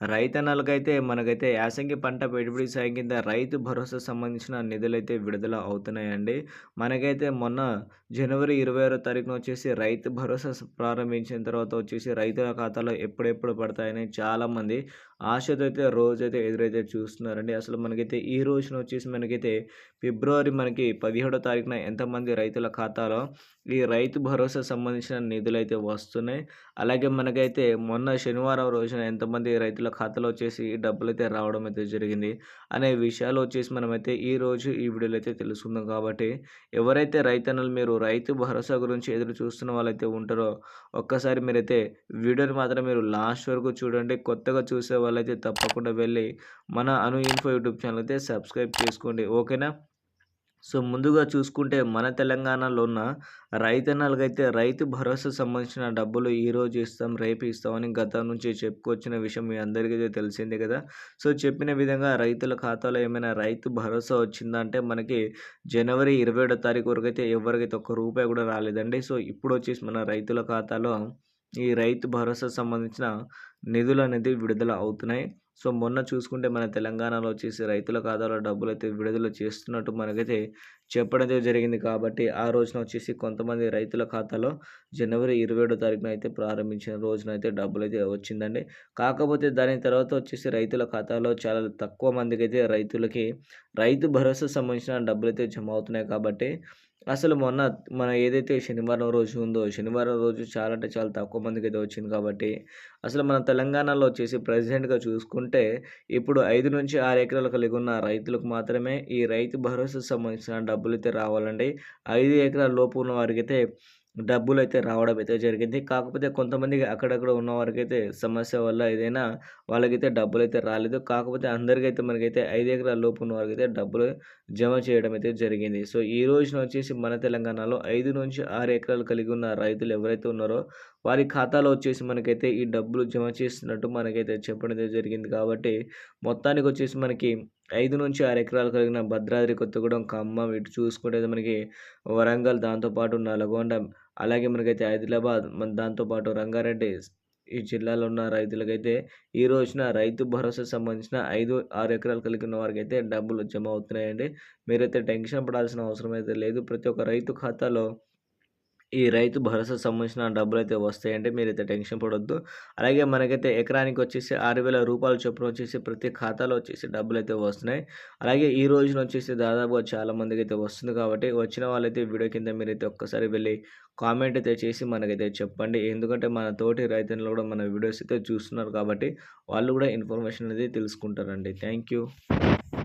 రైతన్నలకైతే మనకైతే యాసంగి పంట పెట్టుబడి సాయం కింద రైతు భరోసా సంబంధించిన నిధులైతే విడుదల అవుతున్నాయండి. మనకైతే మొన్న జనవరి ఇరవై ఆరో తారీఖున వచ్చేసి రైతు భరోసా ప్రారంభించిన తర్వాత వచ్చేసి రైతుల ఖాతాలో ఎప్పుడెప్పుడు పడతాయని చాలామంది ఆశతో అయితే రోజైతే ఎదురైతే చూస్తున్నారండి. అసలు మనకైతే ఈ రోజున వచ్చేసి మనకైతే ఫిబ్రవరి మనకి పదిహేడో తారీఖున ఎంతమంది రైతుల ఖాతాలో ఈ రైతు భరోసా సంబంధించిన నిధులైతే వస్తున్నాయి. అలాగే మనకైతే మొన్న శనివారం రోజున ఎంతమంది రైతుల ఖాతాలో వచ్చేసి డబ్బులు అయితే రావడం అయితే జరిగింది. అనే విషయాలు వచ్చేసి మనమైతే ఈ రోజు ఈ వీడియోలో అయితే తెలుసుకుందాం కాబట్టి ఎవరైతే రైతన్నలు మీరు రైతు భరోసా గురించి ఎదురు చూస్తున్న వాళ్ళైతే ఉంటారో ఒక్కసారి మీరైతే వీడియోని మాత్రం మీరు లాస్ట్ వరకు చూడండి. కొత్తగా చూసే వాళ్ళైతే తప్పకుండా వెళ్ళి మన అను ఇన్ఫో యూట్యూబ్ ఛానల్ అయితే సబ్స్క్రైబ్ చేసుకోండి. ఓకేనా? సో ముందుగా చూసుకుంటే మన తెలంగాణలో ఉన్న రైతన్నలకైతే రైతు భరోసా సంబంధించిన డబ్బులు ఈ రోజు ఇస్తాం రేపు ఇస్తామని గతం నుంచి చెప్పుకొచ్చిన విషయం మీ అందరికీ అయితే తెలిసిందే కదా. సో చెప్పిన విధంగా రైతుల ఖాతాలో ఏమైనా రైతు భరోసా వచ్చిందంటే మనకి జనవరి ఇరవై ఏడో తారీఖు వరకు అయితే ఎవరికైతే ఒక్క రూపాయి కూడా రాలేదండి. సో ఇప్పుడు వచ్చేసి మన రైతుల ఖాతాలో ఈ రైతు భరోసా సంబంధించిన నిధులు అనేది విడుదల అవుతున్నాయి. సో మొన్న చూసుకుంటే మన తెలంగాణలో వచ్చేసి రైతుల ఖాతాలో డబ్బులు అయితే విడుదల చేస్తున్నట్టు మనకైతే చెప్పడం అయితే జరిగింది కాబట్టి ఆ రోజున వచ్చేసి కొంతమంది రైతుల ఖాతాలో జనవరి ఇరవై ఏడో తారీఖున అయితే ప్రారంభించిన రోజున అయితే డబ్బులు అయితే వచ్చిందండి. కాకపోతే దాని తర్వాత వచ్చేసి రైతుల ఖాతాలో చాలా తక్కువ మందికి అయితే రైతులకి రైతు భరోసా సంబంధించిన డబ్బులు అయితే జమ అవుతున్నాయి కాబట్టి అసలు మొన్న మన ఏదైతే శనివారం రోజు ఉందో శనివారం రోజు చాలా అంటే చాలా తక్కువ మందికి అయితే వచ్చింది కాబట్టి అసలు మన తెలంగాణలో వచ్చేసి ప్రెసిడెంట్గా చూసుకుంటే ఇప్పుడు ఐదు నుంచి ఆరు ఎకరాలు కలిగి ఉన్న రైతులకు మాత్రమే ఈ రైతు భరోసా సంబంధించిన డబ్బులు అయితే రావాలండి. ఐదు ఎకరాల లోపు ఉన్న వారికి అయితే డబ్బులు అయితే రావడం అయితే జరిగింది. కాకపోతే కొంతమందికి అక్కడక్కడ ఉన్న వారికైతే సమస్య వల్ల ఏదైనా వాళ్ళకైతే డబ్బులు అయితే రాలేదు. కాకపోతే అందరికైతే మనకైతే ఐదు ఎకరాల లోపు ఉన్న వారికైతే డబ్బులు జమ చేయడం అయితే జరిగింది. సో ఈ రోజున వచ్చేసి మన తెలంగాణలో ఐదు నుంచి ఆరు ఎకరాలు కలిగి ఉన్న రైతులు ఎవరైతే ఉన్నారో వారి ఖాతాలో వచ్చేసి మనకైతే ఈ డబ్బులు జమ చేస్తున్నట్టు మనకైతే చెప్పడం అయితే జరిగింది. కాబట్టి మొత్తానికి వచ్చేసి మనకి ఐదు నుంచి ఆరు ఎకరాలు కలిగిన భద్రాద్రి కొత్తగూడెం ఖమ్మం ఇటు చూసుకుంటే మనకి వరంగల్ దాంతోపాటు నల్గొండ అలాగే మనకైతే ఆదిలాబాద్ మన దాంతోపాటు రంగారెడ్డి ఈ జిల్లాలో ఉన్న రైతులకైతే ఈ రోజున రైతు భరోసా సంబంధించిన ఐదు ఆరు ఎకరాలు కలిగిన వారికి అయితే డబ్బులు జమ అవుతున్నాయండి. మీరైతే టెన్షన్ పడాల్సిన అవసరం అయితే లేదు. ప్రతి ఒక్క రైతు ఖాతాలో ఈ రైతు భరోసా సంబంధించిన డబ్బులు అయితే వస్తాయంటే మీరైతే టెన్షన్ పడొద్దు. అలాగే మనకైతే ఎకరానికి వచ్చేసి ఆరు వేల రూపాయలు చొప్పున వచ్చేసి ప్రతి ఖాతాలో వచ్చేసి డబ్బులు అయితే వస్తున్నాయి. అలాగే ఈ రోజున వచ్చేసి దాదాపుగా చాలా మందికి అయితే వస్తుంది కాబట్టి వచ్చిన వాళ్ళైతే వీడియో కింద మీరైతే ఒక్కసారి వెళ్ళి కామెంట్ అయితే చేసి మనకైతే చెప్పండి. ఎందుకంటే మన తోటి రైతులు కూడా మన వీడియోస్ అయితే చూస్తున్నారు కాబట్టి వాళ్ళు కూడా ఇన్ఫర్మేషన్ అనేది తెలుసుకుంటారండి. Thank you.